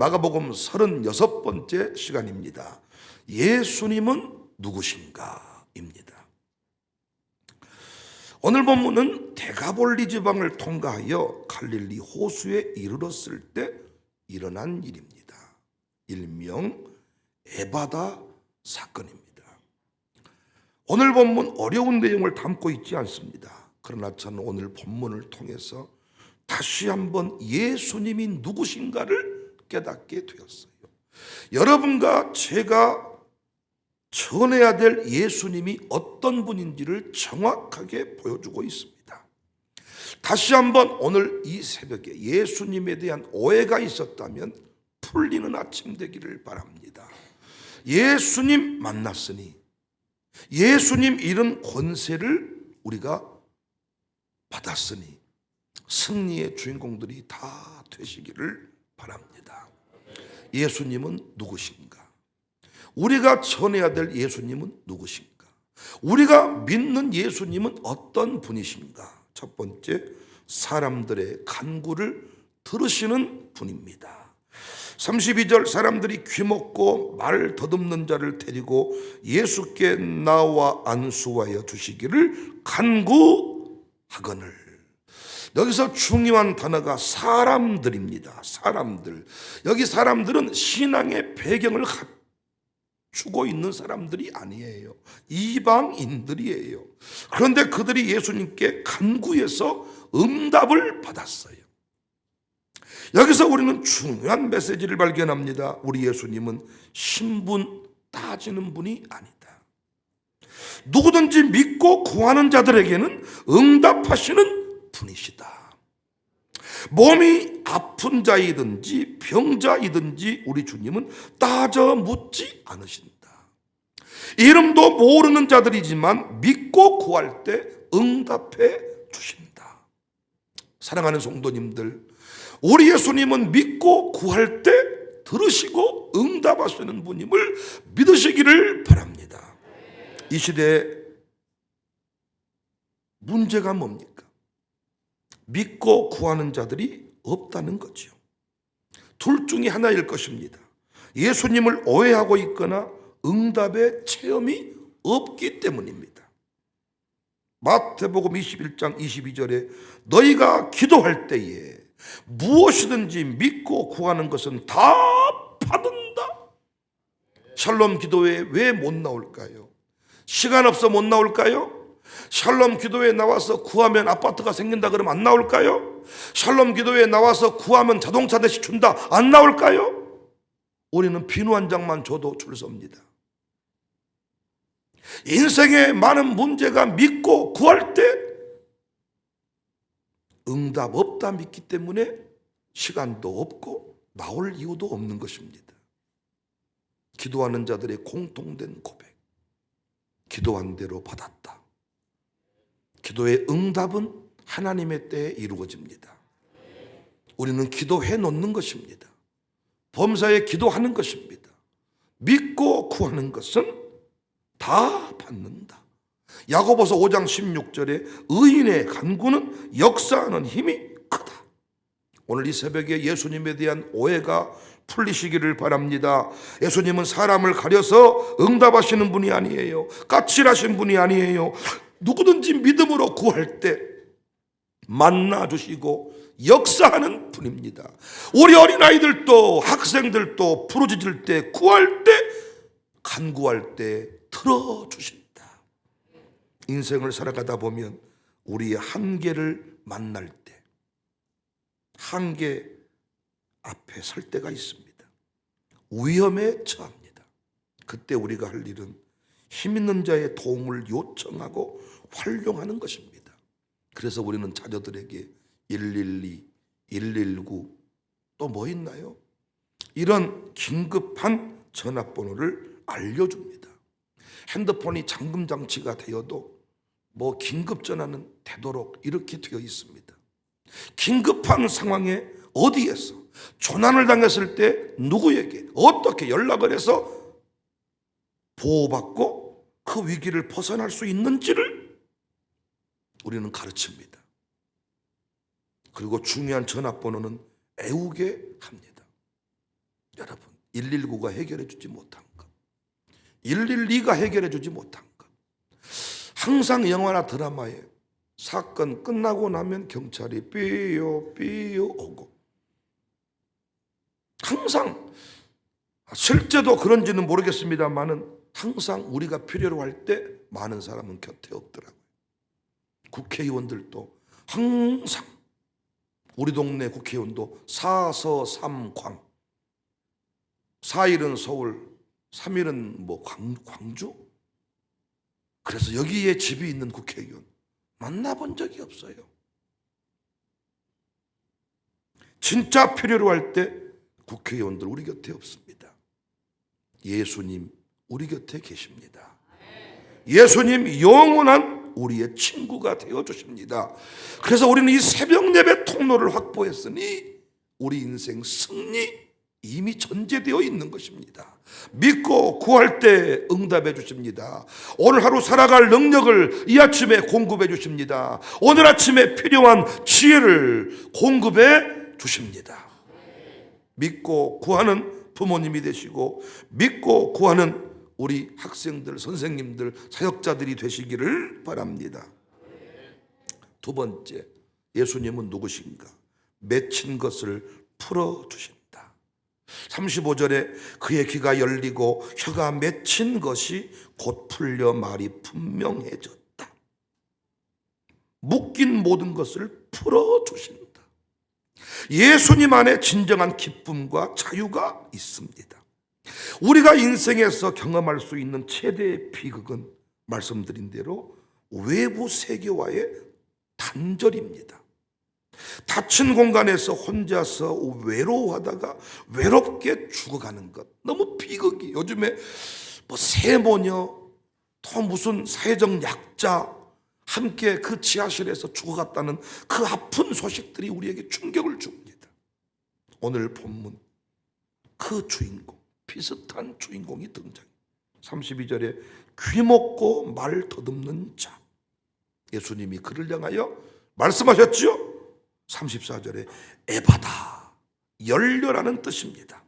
마가복음 36번째 시간입니다. 예수님은 누구신가? 입니다. 오늘 본문은 대가볼리 지방을 통과하여 갈릴리 호수에 이르렀을 때 일어난 일입니다. 일명 에바다 사건입니다. 오늘 본문 어려운 내용을 담고 있지 않습니다. 그러나 저는 오늘 본문을 통해서 다시 한번 예수님이 누구신가를 깨닫게 되었어요. 여러분과 제가 전해야 될 예수님이 어떤 분인지를 정확하게 보여주고 있습니다. 다시 한번 오늘 이 새벽에 예수님에 대한 오해가 있었다면 풀리는 아침 되기를 바랍니다. 예수님 만났으니 예수님 이런 권세를 우리가 받았으니 승리의 주인공들이 다 되시기를 바랍니다. 예수님은 누구신가? 우리가 전해야 될 예수님은 누구신가? 우리가 믿는 예수님은 어떤 분이신가? 첫 번째, 사람들의 간구를 들으시는 분입니다. 32절 사람들이 귀먹고 말 더듬는 자를 데리고 예수께 나와 안수하여 주시기를 간구하거늘. 여기서 중요한 단어가 사람들입니다. 사람들. 여기 사람들은 신앙의 배경을 갖추고 있는 사람들이 아니에요. 이방인들이에요. 그런데 그들이 예수님께 간구해서 응답을 받았어요. 여기서 우리는 중요한 메시지를 발견합니다. 우리 예수님은 신분 따지는 분이 아니다. 누구든지 믿고 구하는 자들에게는 응답하시는 분이시다. 몸이 아픈 자이든지 병자이든지 우리 주님은 따져 묻지 않으신다. 이름도 모르는 자들이지만 믿고 구할 때 응답해 주신다. 사랑하는 성도님들, 우리 예수님은 믿고 구할 때 들으시고 응답하시는 분임을 믿으시기를 바랍니다. 이 시대에 문제가 뭡니까? 믿고 구하는 자들이 없다는 거죠. 둘 중에 하나일 것입니다. 예수님을 오해하고 있거나 응답의 체험이 없기 때문입니다. 마태복음 21장 22절에 너희가 기도할 때에 무엇이든지 믿고 구하는 것은 다 받은다. 샬롬 기도회 왜못 나올까요? 시간 없어 못 나올까요? 샬롬 기도회에 나와서 구하면 아파트가 생긴다 그러면 안 나올까요? 샬롬 기도회에 나와서 구하면 자동차 대시 준다 안 나올까요? 우리는 비누 한 장만 줘도 출섭니다. 인생에 많은 문제가 믿고 구할 때 응답 없다 믿기 때문에 시간도 없고 나올 이유도 없는 것입니다. 기도하는 자들의 공통된 고백. 기도한 대로 받았다. 기도의 응답은 하나님의 때에 이루어집니다. 우리는 기도해 놓는 것입니다. 범사에 기도하는 것입니다. 믿고 구하는 것은 다 받는다. 야고보서 5장 16절에 의인의 간구는 역사하는 힘이 크다. 오늘 이 새벽에 예수님에 대한 오해가 풀리시기를 바랍니다. 예수님은 사람을 가려서 응답하시는 분이 아니에요. 까칠하신 분이 아니에요. 누구든지 믿음으로 구할 때 만나 주시고 역사하는 분입니다. 우리 어린아이들도 학생들도 부르짖을 때 구할 때 간구할 때 들어 주신다. 인생을 살아가다 보면 우리의 한계를 만날 때 한계 앞에 설 때가 있습니다. 위험에 처합니다. 그때 우리가 할 일은 힘 있는 자의 도움을 요청하고 활용하는 것입니다. 그래서 우리는 자녀들에게 112, 119, 또 뭐 있나요? 이런 긴급한 전화번호를 알려줍니다. 핸드폰이 잠금 장치가 되어도 뭐 긴급 전화는 되도록 이렇게 되어 있습니다. 긴급한 상황에 어디에서 조난을 당했을 때 누구에게 어떻게 연락을 해서 보호받고 그 위기를 벗어날 수 있는지를 우리는 가르칩니다. 그리고 중요한 전화번호는 애우게 합니다. 여러분 119가 해결해 주지 못한 것 112가 해결해 주지 못한 것 항상 영화나 드라마에 사건 끝나고 나면 경찰이 삐요 삐요 오고 항상 실제도 그런지는 모르겠습니다만은 항상 우리가 필요로 할 때 많은 사람은 곁에 없더라고요. 국회의원들도 항상 우리 동네 국회의원도 사서삼광 4일은 서울, 3일은 뭐 광, 광주? 그래서 여기에 집이 있는 국회의원 만나본 적이 없어요. 진짜 필요로 할 때 국회의원들 우리 곁에 없습니다. 예수님 우리 곁에 계십니다. 예수님 영원한 우리의 친구가 되어 주십니다. 그래서 우리는 이 새벽 예배 통로를 확보했으니 우리 인생 승리 이미 전제되어 있는 것입니다. 믿고 구할 때 응답해 주십니다. 오늘 하루 살아갈 능력을 이 아침에 공급해 주십니다. 오늘 아침에 필요한 지혜를 공급해 주십니다. 믿고 구하는 부모님이 되시고 믿고 구하는 우리 학생들, 선생님들, 사역자들이 되시기를 바랍니다. 두 번째, 예수님은 누구신가? 맺힌 것을 풀어 주신다. 35절에 그의 귀가 열리고 혀가 맺힌 것이 곧 풀려 말이 분명해졌다. 묶인 모든 것을 풀어 주신다. 예수님 안에 진정한 기쁨과 자유가 있습니다. 우리가 인생에서 경험할 수 있는 최대의 비극은 말씀드린 대로 외부 세계와의 단절입니다. 닫힌 공간에서 혼자서 외로워하다가 외롭게 죽어가는 것 너무 비극이 요즘에 뭐 세모녀 또 무슨 사회적 약자 함께 그 지하실에서 죽어갔다는 그 아픈 소식들이 우리에게 충격을 줍니다. 오늘 본문 그 주인공 비슷한 주인공이 등장. 32절에 귀 먹고 말 더듬는 자. 예수님이 그를 향하여 말씀하셨지요. 34절에 에바다 열려라는 뜻입니다.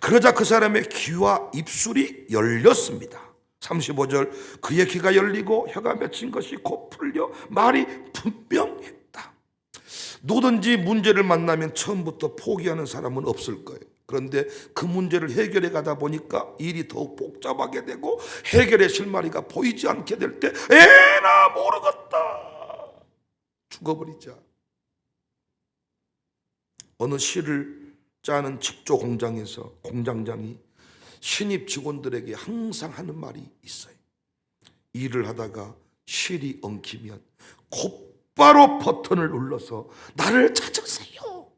그러자 그 사람의 귀와 입술이 열렸습니다. 35절 그의 귀가 열리고 혀가 맺힌 것이 곧 풀려 말이 분명했다. 누구든지 문제를 만나면 처음부터 포기하는 사람은 없을 거예요. 그런데 그 문제를 해결해 가다 보니까 일이 더욱 복잡하게 되고 해결의 실마리가 보이지 않게 될 때 에나 모르겠다 죽어버리자. 어느 시를 짜는 직조 공장에서 공장장이 신입 직원들에게 항상 하는 말이 있어요. 일을 하다가 실이 엉키면 곧바로 버튼을 눌러서 나를 찾으세요.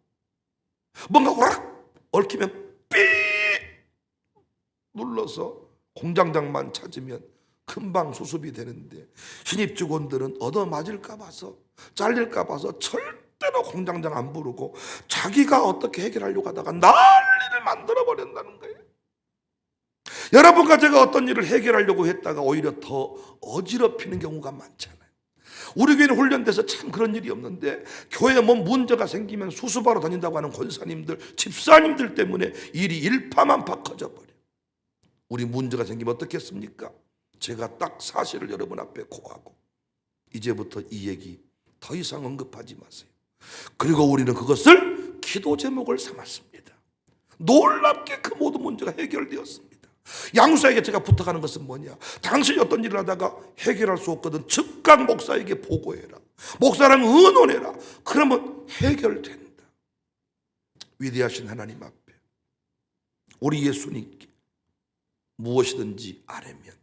뭔가 오락 얽히면 삐 눌러서 공장장만 찾으면 금방 수습이 되는데 신입 직원들은 얻어맞을까 봐서 잘릴까 봐서 절대로 공장장 안 부르고 자기가 어떻게 해결하려고 하다가 난리를 만들어 버린다는 거예요. 여러분과 제가 어떤 일을 해결하려고 했다가 오히려 더 어지럽히는 경우가 많잖아요. 우리 교회는 훈련돼서 참 그런 일이 없는데 교회에 뭐 문제가 생기면 수습하러 다닌다고 하는 권사님들, 집사님들 때문에 일이 일파만파 커져버려. 우리 문제가 생기면 어떻겠습니까? 제가 딱 사실을 여러분 앞에 고하고 이제부터 이 얘기 더 이상 언급하지 마세요. 그리고 우리는 그것을 기도 제목을 삼았습니다. 놀랍게 그 모든 문제가 해결되었습니다. 양수에게 제가 부탁하는 것은 뭐냐? 당신이 어떤 일을 하다가 해결할 수 없거든 즉각 목사에게 보고해라. 목사랑 의논해라. 그러면 해결된다. 위대하신 하나님 앞에 우리 예수님께 무엇이든지 아뢰면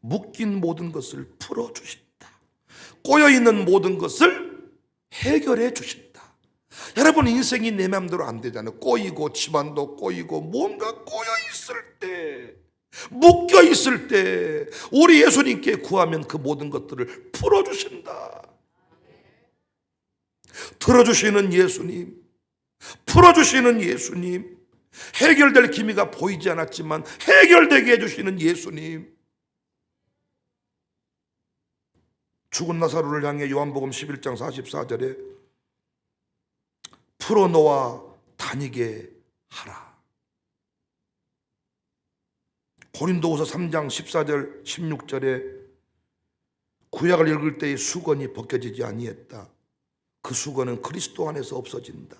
묶인 모든 것을 풀어 주신다. 꼬여 있는 모든 것을 해결해 주신다. 여러분 인생이 내 마음대로 안 되잖아요. 꼬이고 집안도 꼬이고 뭔가 꼬여 있을 때 묶여 있을 때 우리 예수님께 구하면 그 모든 것들을 풀어 주신다. 들어 주시는 예수님. 풀어 주시는 예수님. 해결될 기미가 보이지 않았지만 해결되게 해 주시는 예수님. 죽은 나사로를 향해 요한복음 11장 44절에 풀어놓아 다니게 하라. 고린도후서 3장 14절 16절에 구약을 읽을 때의 수건이 벗겨지지 아니했다. 그 수건은 그리스도 안에서 없어진다.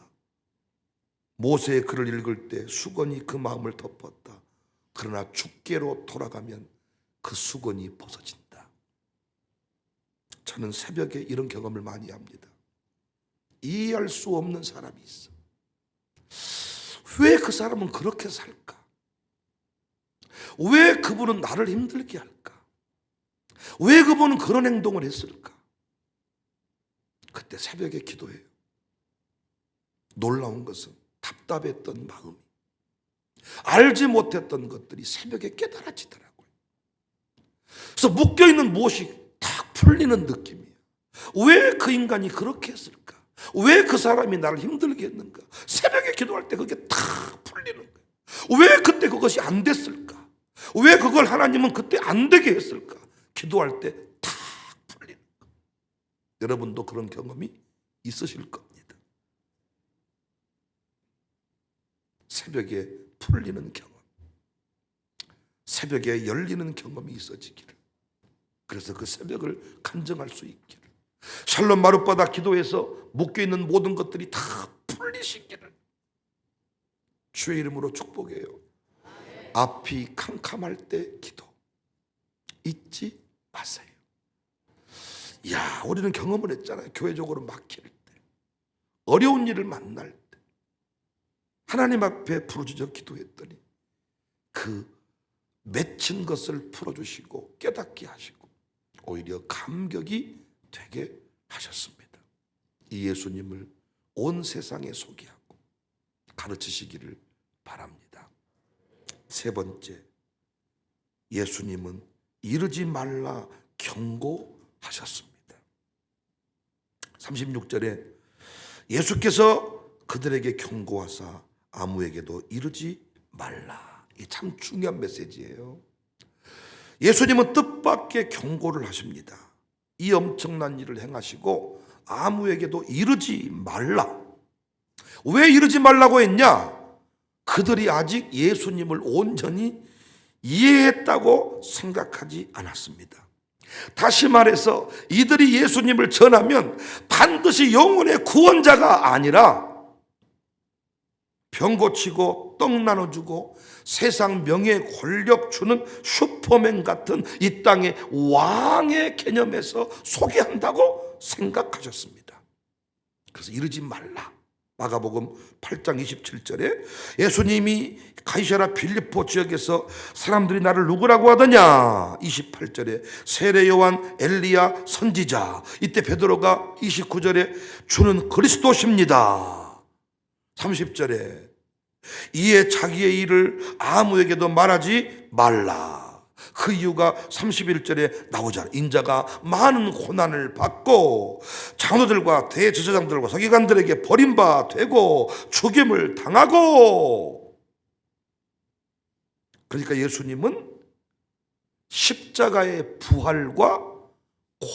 모세의 글을 읽을 때 수건이 그 마음을 덮었다. 그러나 주께로 돌아가면 그 수건이 벗어진다. 저는 새벽에 이런 경험을 많이 합니다. 이해할 수 없는 사람이 있어. 왜 그 사람은 그렇게 살까? 왜 그분은 나를 힘들게 할까? 왜 그분은 그런 행동을 했을까? 그때 새벽에 기도해요. 놀라운 것은 답답했던 마음이 알지 못했던 것들이 새벽에 깨달아지더라고요. 그래서 묶여 있는 무엇이 탁 풀리는 느낌이에요. 왜 그 인간이 그렇게 했을까? 왜 그 사람이 나를 힘들게 했는가? 새벽에 기도할 때 그게 탁 풀리는 거예요. 왜 그때 그것이 안 됐을까? 왜 그걸 하나님은 그때 안 되게 했을까? 기도할 때 탁 풀리는 거예요. 여러분도 그런 경험이 있으실 겁니다. 새벽에 풀리는 경험. 새벽에 열리는 경험이 있어지기를. 그래서 그 새벽을 간증할 수 있기를. 샬롬 마룻바다 기도에서 묶여있는 모든 것들이 다 풀리시기를. 주의 이름으로 축복해요. 앞이 캄캄할 때 기도. 잊지 마세요. 야, 우리는 경험을 했잖아요. 교회적으로 막힐 때. 어려운 일을 만날 때. 하나님 앞에 부르짖어 기도했더니 그 맺힌 것을 풀어주시고 깨닫게 하시고 오히려 감격이 되게 하셨습니다. 이 예수님을 온 세상에 소개하고 가르치시기를 바랍니다. 세 번째, 예수님은 이르지 말라 경고하셨습니다. 36절에 예수께서 그들에게 경고하사 아무에게도 이르지 말라. 이 참 중요한 메시지예요. 예수님은 뜻밖의 경고를 하십니다. 이 엄청난 일을 행하시고 아무에게도 이르지 말라. 왜 이르지 말라고 했냐? 그들이 아직 예수님을 온전히 이해했다고 생각하지 않았습니다. 다시 말해서 이들이 예수님을 전하면 반드시 영혼의 구원자가 아니라 병 고치고 떡 나눠주고 세상 명예 권력 주는 슈퍼맨 같은 이 땅의 왕의 개념에서 소개한다고 생각하셨습니다. 그래서 이러지 말라. 마가복음 8장 27절에 예수님이 가이사라 빌리포 지역에서 사람들이 나를 누구라고 하더냐? 28절에 세례 요한 엘리야 선지자. 이때 베드로가 29절에 주는 그리스도십니다. 30절에 이에 자기의 일을 아무에게도 말하지 말라. 그 이유가 31절에 나오잖아. 인자가 많은 고난을 받고 장로들과 대제사장들과 서기관들에게 버림바 되고 죽임을 당하고 그러니까 예수님은 십자가의 부활과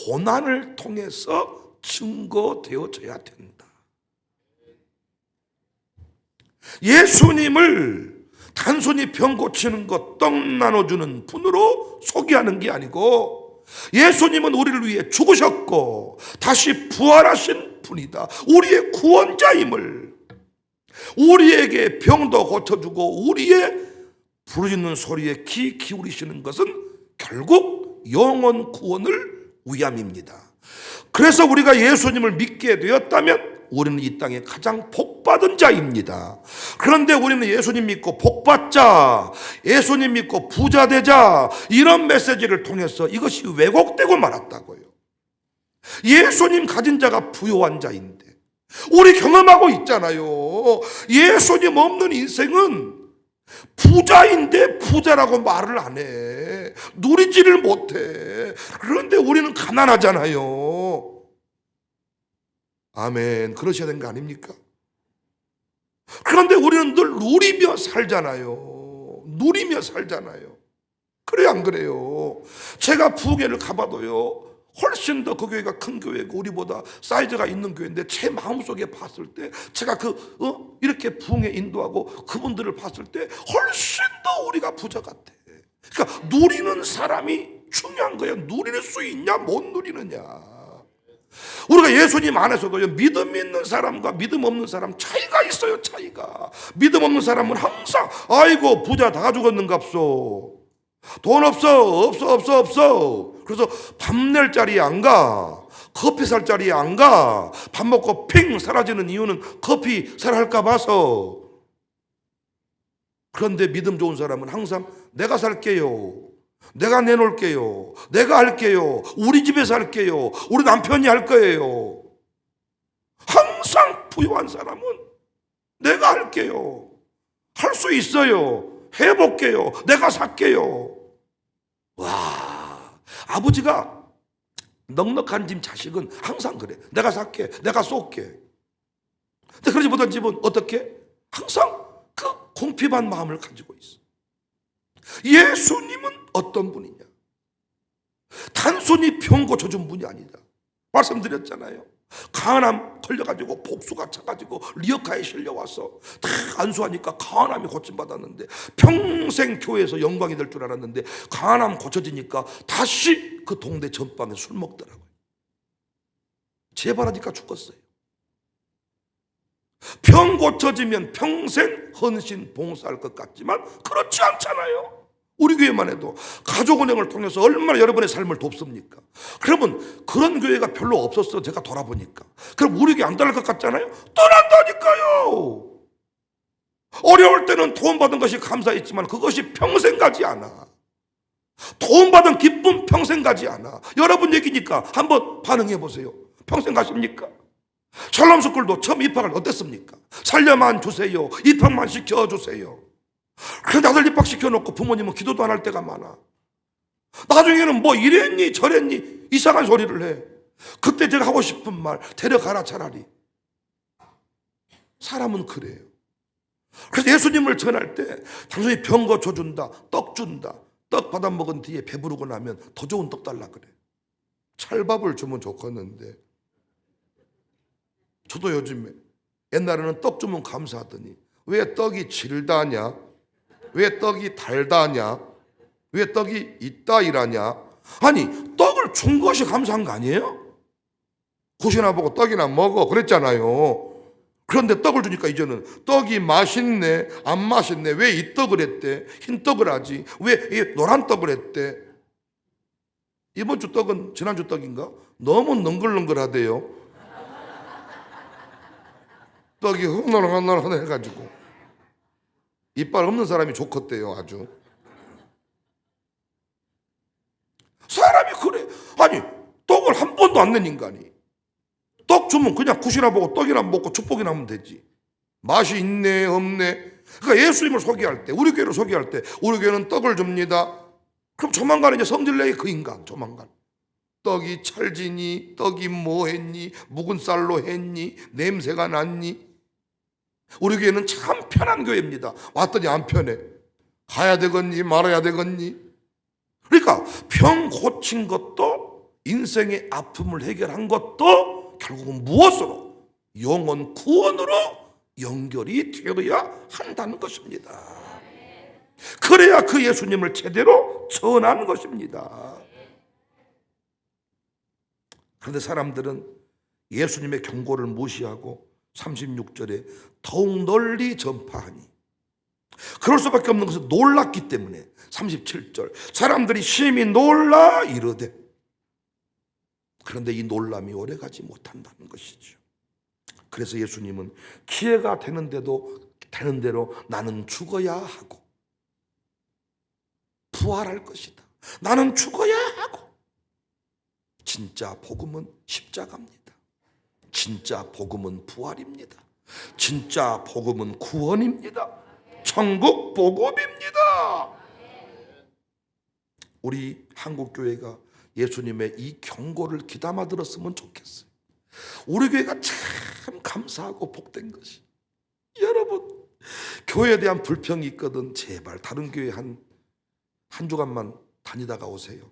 고난을 통해서 증거되어져야 된다. 예수님을 단순히 병 고치는 것, 떡 나눠주는 분으로 소개하는 게 아니고 예수님은 우리를 위해 죽으셨고 다시 부활하신 분이다. 우리의 구원자임을 우리에게 병도 고쳐주고 우리의 부르짖는 소리에 귀 기울이시는 것은 결국 영원 구원을 위함입니다. 그래서 우리가 예수님을 믿게 되었다면 우리는 이 땅에 가장 복받은 자입니다. 그런데 우리는 예수님 믿고 복받자, 예수님 믿고 부자 되자, 이런 메시지를 통해서 이것이 왜곡되고 말았다고요. 예수님 가진 자가 부요한 자인데, 우리 경험하고 있잖아요. 예수님 없는 인생은 부자인데 부자라고 말을 안 해. 누리지를 못해. 그런데 우리는 가난하잖아요. 아멘. 그러셔야 되는 거 아닙니까? 그런데 우리는 늘 누리며 살잖아요. 누리며 살잖아요. 그래요, 안 그래요? 제가 부흥회를 가봐도요, 훨씬 더 그 교회가 큰 교회고 우리보다 사이즈가 있는 교회인데 제 마음속에 봤을 때 제가 그 어? 이렇게 부흥회 인도하고 그분들을 봤을 때 훨씬 더 우리가 부자 같아. 그러니까 누리는 사람이 중요한 거예요. 누릴 수 있냐, 못 누리느냐. 우리가 예수님 안에서도요, 믿음 있는 사람과 믿음 없는 사람 차이가 있어요, 차이가. 믿음 없는 사람은 항상, 아이고, 부자 다 죽었는갑소. 돈 없어, 없어, 없어, 없어. 그래서 밥 낼 자리에 안 가. 커피 살 자리에 안 가. 밥 먹고 핑 사라지는 이유는 커피 살 할까 봐서. 그런데 믿음 좋은 사람은 항상 내가 살게요. 내가 내놓을게요. 내가 할게요. 우리 집에서 할게요. 우리 남편이 할 거예요. 항상 부유한 사람은 내가 할게요. 할 수 있어요. 해볼게요. 내가 살게요. 와, 아버지가 넉넉한 집 자식은 항상 그래. 내가 살게. 내가 쏠게. 근데 그러지 못한 집은 어떻게? 항상 그 공핍한 마음을 가지고 있어. 예수님은 어떤 분이냐? 단순히 병 고쳐준 분이 아니다. 말씀드렸잖아요. 강한암 걸려가지고 복수가 차가지고 리어카에 실려와서 다 안수하니까 강한암이 고침받았는데 평생 교회에서 영광이 될 줄 알았는데 강한암 고쳐지니까 다시 그 동네 전방에 술 먹더라고요. 재발하니까 죽었어요. 병 고쳐지면 평생 헌신 봉사할 것 같지만 그렇지 않잖아요. 우리 교회만 해도 가족은행을 통해서 얼마나 여러분의 삶을 돕습니까? 그러면 그런 교회가 별로 없었어 제가 돌아보니까 그럼 우리 교회 안 떠날 것 같잖아요? 떠난다니까요 어려울 때는 도움받은 것이 감사했지만 그것이 평생 가지 않아 도움받은 기쁨 평생 가지 않아 여러분 얘기니까 한번 반응해 보세요 평생 가십니까? 샬롬 스쿨도 처음 입학을 어땠습니까? 살려만 주세요 입학만 시켜주세요 그런데 아들 입학시켜놓고 부모님은 기도도 안 할 때가 많아. 나중에는 뭐 이랬니 저랬니 이상한 소리를 해. 그때 제가 하고 싶은 말 데려가라 차라리. 사람은 그래요. 그래서 예수님을 전할 때 단순히 병 고쳐준다, 떡 준다. 떡 받아 먹은 뒤에 배부르고 나면 더 좋은 떡 달라 그래. 찰밥을 주면 좋겠는데. 저도 요즘에 옛날에는 떡 주면 감사하더니 왜 떡이 질다냐? 왜 떡이 달다냐? 왜 떡이 있다 이라냐? 아니 떡을 준 것이 감사한 거 아니에요? 굿이나 보고 떡이나 먹어 그랬잖아요. 그런데 떡을 주니까 이제는 떡이 맛있네 안 맛있네 왜 이 떡을 했대 흰 떡을 하지 왜 이 노란 떡을 했대 이번 주 떡은 지난주 떡인가 너무 능글능글하대요 떡이 흐물흐물흐물 해가지고 이빨 없는 사람이 좋겠대요, 아주. 사람이 그래. 아니, 떡을 한 번도 안 낸 인간이. 떡 주면 그냥 굿이나 보고 떡이나 먹고 축복이나 하면 되지. 맛이 있네, 없네. 그러니까 예수님을 소개할 때, 우리 교회를 소개할 때, 우리 교회는 떡을 줍니다. 그럼 조만간 이제 성질내기 그 인간, 조만간. 떡이 찰지니, 떡이 뭐 했니, 묵은 쌀로 했니, 냄새가 났니, 우리 교회는 참 편한 교회입니다. 왔더니 안 편해. 가야 되겠니 말아야 되겠니? 그러니까 병 고친 것도 인생의 아픔을 해결한 것도 결국은 무엇으로? 영원 구원으로 연결이 되어야 한다는 것입니다. 그래야 그 예수님을 제대로 전하는 것입니다. 그런데 사람들은 예수님의 경고를 무시하고 36절에 더욱 널리 전파하니 그럴 수밖에 없는 것은 놀랐기 때문에 37절 사람들이 심히 놀라 이르되 그런데 이 놀람이 오래가지 못한다는 것이죠. 그래서 예수님은 기회가 되는데도 되는 대로 나는 죽어야 하고 부활할 것이다. 나는 죽어야 하고 진짜 복음은 십자가입니다. 진짜 복음은 부활입니다. 진짜 복음은 구원입니다. 천국 복음입니다. 우리 한국 교회가 예수님의 이 경고를 귀담아 들었으면 좋겠어요. 우리 교회가 참 감사하고 복된 것이 여러분 교회에 대한 불평이 있거든 제발 다른 교회 한 한 주간만 다니다가 오세요.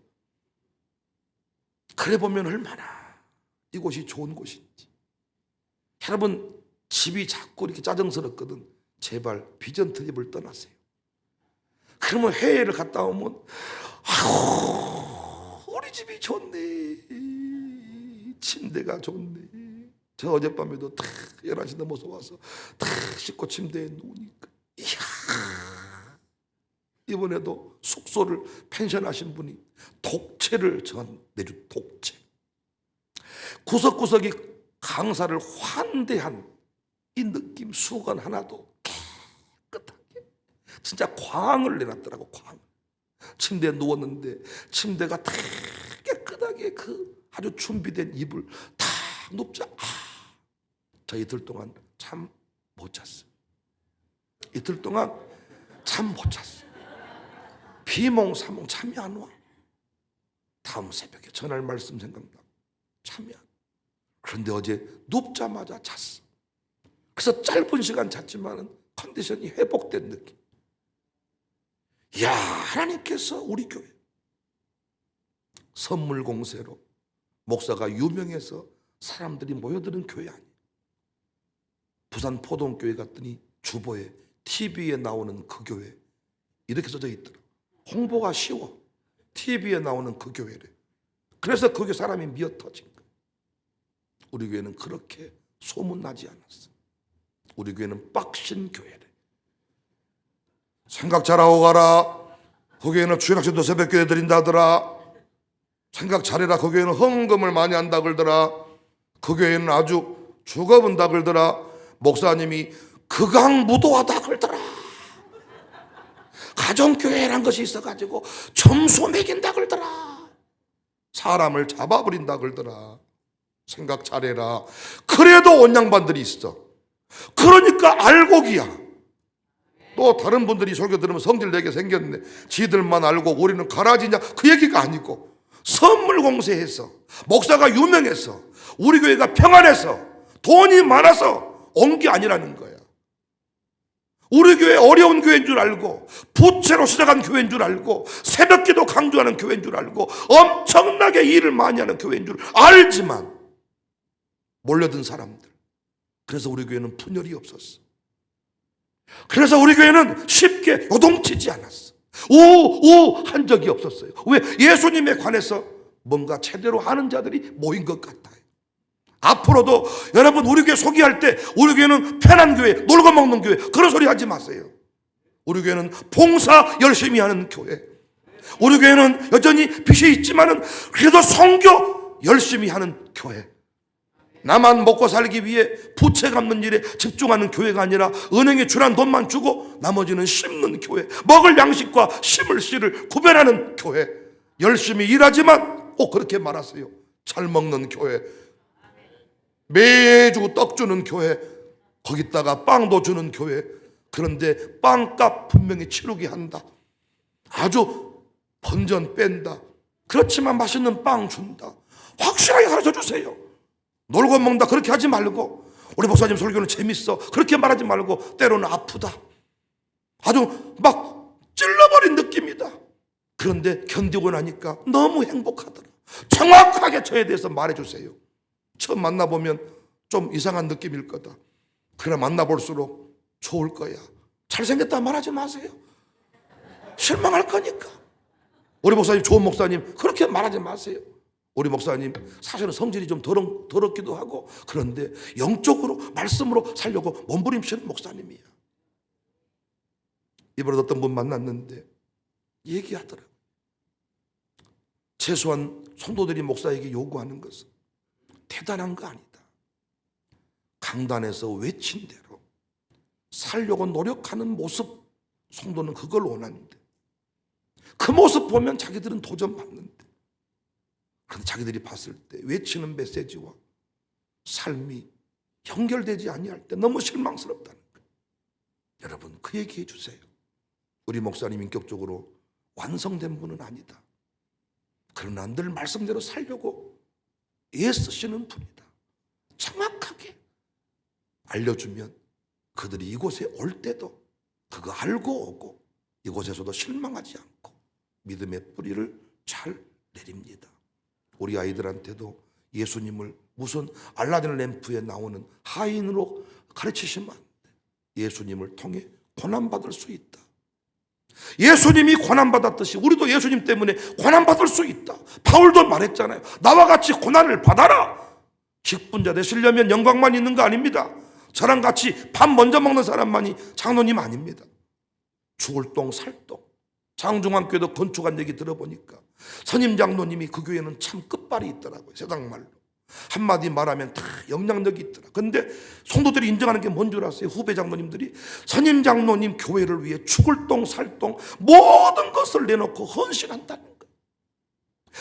그래 보면 얼마나 이곳이 좋은 곳인지. 여러분 집이 자꾸 이렇게 짜증스럽거든. 제발 비전 트립을 떠나세요. 그러면 해외를 갔다 오면 아우 우리 집이 좋네 침대가 좋네 저 어젯밤에도 탁 11시 넘어서 와서 탁 씻고 침대에 누우니까 이야 이번에도 숙소를 펜션 하신 분이 독채를 전 내주 독채 구석구석이 강사를 환대한 이 느낌 수건 하나도 깨끗하게 진짜 광을 내놨더라고 광 침대에 누웠는데 침대가 다 깨끗하게 그 아주 준비된 이불 다 눕자 아, 저 이틀 동안 참 못 잤어요 이틀 동안 참 못 잤어요 비몽사몽 잠이 안 와. 다음 새벽에 전할 말씀 생각나. 잠이 안. 와. 그런데 어제 눕자마자 잤어. 그래서 짧은 시간 잤지만은 컨디션이 회복된 느낌. 야 하나님께서 우리 교회 선물 공세로 목사가 유명해서 사람들이 모여드는 교회 아니에요. 부산 포동교회 갔더니 주보에 TV에 나오는 그 교회 이렇게 써져 있더라. 홍보가 쉬워. TV에 나오는 그 교회래. 그래서 거기 사람이 미어 터진 거야. 우리 교회는 그렇게 소문나지 않았어. 우리 교회는 빡신 교회래. 생각 잘하고 가라. 거기에는 주일학생도 새벽 교회 드린다더라. 생각 잘해라. 그 교회는 헌금을 많이 한다 그러더라. 그 교회는 아주 죽어본다 그러더라. 목사님이 극악무도하다 그러더라. 가정교회란 것이 있어가지고 점수 매긴다 그러더라. 사람을 잡아버린다 그러더라. 생각 잘해라. 그래도 원양반들이 있어. 그러니까 알곡이야. 또 다른 분들이 설교 들으면 성질 내게 생겼네. 지들만 알고 우리는 가라지냐? 그 얘기가 아니고 선물 공세해서 목사가 유명해서 우리 교회가 평안해서 돈이 많아서 온 게 아니라는 거야. 우리 교회 어려운 교회인 줄 알고 부채로 시작한 교회인 줄 알고 새벽기도 강조하는 교회인 줄 알고 엄청나게 일을 많이 하는 교회인 줄 알지만 몰려든 사람들 그래서 우리 교회는 분열이 없었어 그래서 우리 교회는 쉽게 요동치지 않았어 오 오 한 적이 없었어요 왜 예수님에 관해서 뭔가 제대로 하는 자들이 모인 것 같아요 앞으로도 여러분 우리 교회 소개할 때 우리 교회는 편한 교회, 놀고 먹는 교회 그런 소리 하지 마세요. 우리 교회는 봉사 열심히 하는 교회. 우리 교회는 여전히 빚이 있지만은 그래도 성교 열심히 하는 교회. 나만 먹고 살기 위해 부채 갚는 일에 집중하는 교회가 아니라 은행에 주란 돈만 주고 나머지는 심는 교회. 먹을 양식과 심을 씨를 구별하는 교회. 열심히 일하지만 꼭 그렇게 말하세요. 잘 먹는 교회. 매주 떡 주는 교회, 거기다가 빵도 주는 교회. 그런데 빵값 분명히 치르게 한다. 아주 번전 뺀다. 그렇지만 맛있는 빵 준다. 확실하게 가르쳐 주세요. 놀고 먹는다. 그렇게 하지 말고. 우리 목사님 설교는 재밌어. 그렇게 말하지 말고 때로는 아프다. 아주 막 찔러버린 느낌이다. 그런데 견디고 나니까 너무 행복하더라. 정확하게 저에 대해서 말해 주세요. 처음 만나보면 좀 이상한 느낌일 거다. 그래 만나볼수록 좋을 거야. 잘생겼다 말하지 마세요. 실망할 거니까. 우리 목사님 좋은 목사님 그렇게 말하지 마세요. 우리 목사님 사실은 성질이 좀 더럽, 더럽기도 하고 그런데 영적으로 말씀으로 살려고 몸부림치는 목사님이야. 이번에 어떤 분 만났는데 얘기하더라고. 최소한 성도들이 목사에게 요구하는 것은 대단한 거 아니다. 강단에서 외친 대로 살려고 노력하는 모습, 성도는 그걸 원하는데 그 모습 보면 자기들은 도전 받는데 그런데 자기들이 봤을 때 외치는 메시지와 삶이 연결되지 아니할 때 너무 실망스럽다는 거예요. 여러분 그 얘기해 주세요. 우리 목사님 인격적으로 완성된 분은 아니다. 그러나 늘 말씀대로 살려고 애쓰시는 분이다. 정확하게 알려주면 그들이 이곳에 올 때도 그거 알고 오고 이곳에서도 실망하지 않고 믿음의 뿌리를 잘 내립니다. 우리 아이들한테도 예수님을 무슨 알라딘 램프에 나오는 하인으로 가르치시면 안 돼. 예수님을 통해 고난받을 수 있다. 예수님이 고난받았듯이 우리도 예수님 때문에 고난받을 수 있다. 바울도 말했잖아요. 나와 같이 고난을 받아라. 직분자 되시려면 영광만 있는 거 아닙니다. 저랑 같이 밥 먼저 먹는 사람만이 장로님 아닙니다. 죽을 똥 살 똥. 장중환교도 건축한 얘기 들어보니까 선임 장로님이 그 교회는 참 끝발이 있더라고요. 세상 말로. 한마디 말하면 다 영향력이 있더라. 근데 성도들이 인정하는 게 뭔 줄 아세요? 후배 장로님들이 선임 장로님 교회를 위해 죽을 똥 살똥 모든 것을 내놓고 헌신한다는 거예요.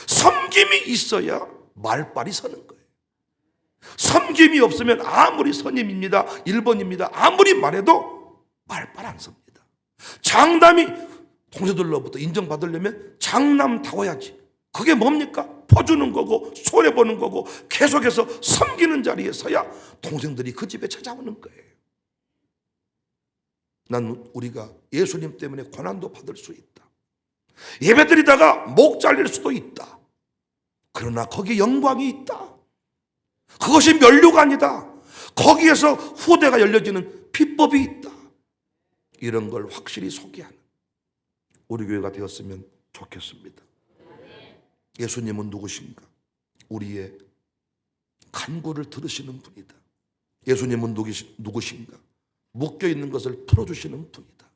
섬김이 있어야 말빨이 서는 거예요. 섬김이 없으면 아무리 선임입니다. 1번입니다. 아무리 말해도 말빨 안 섭니다. 장남이 동료들로부터 인정받으려면 장남 다워야지. 그게 뭡니까? 퍼주는 거고 손해보는 거고 계속해서 섬기는 자리에 서야 동생들이 그 집에 찾아오는 거예요. 난 우리가 예수님 때문에 고난도 받을 수 있다. 예배 드리다가 목 잘릴 수도 있다. 그러나 거기에 영광이 있다. 그것이 면류가 아니다. 거기에서 후대가 열려지는 비법이 있다. 이런 걸 확실히 소개하는 우리 교회가 되었으면 좋겠습니다. 예수님은 누구신가? 우리의 간구를 들으시는 분이다. 예수님은 누구신가? 묶여 있는 것을 풀어주시는 분이다.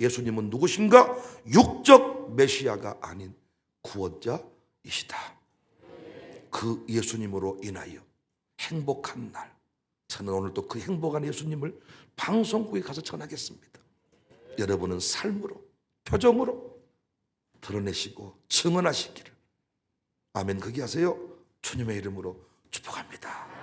예수님은 누구신가? 육적 메시아가 아닌 구원자이시다. 그 예수님으로 인하여 행복한 날. 저는 오늘 또 그 행복한 예수님을 방송국에 가서 전하겠습니다. 여러분은 삶으로, 표정으로 드러내시고 증언하시기를. 아멘. 그게 하세요. 주님의 이름으로 축복합니다.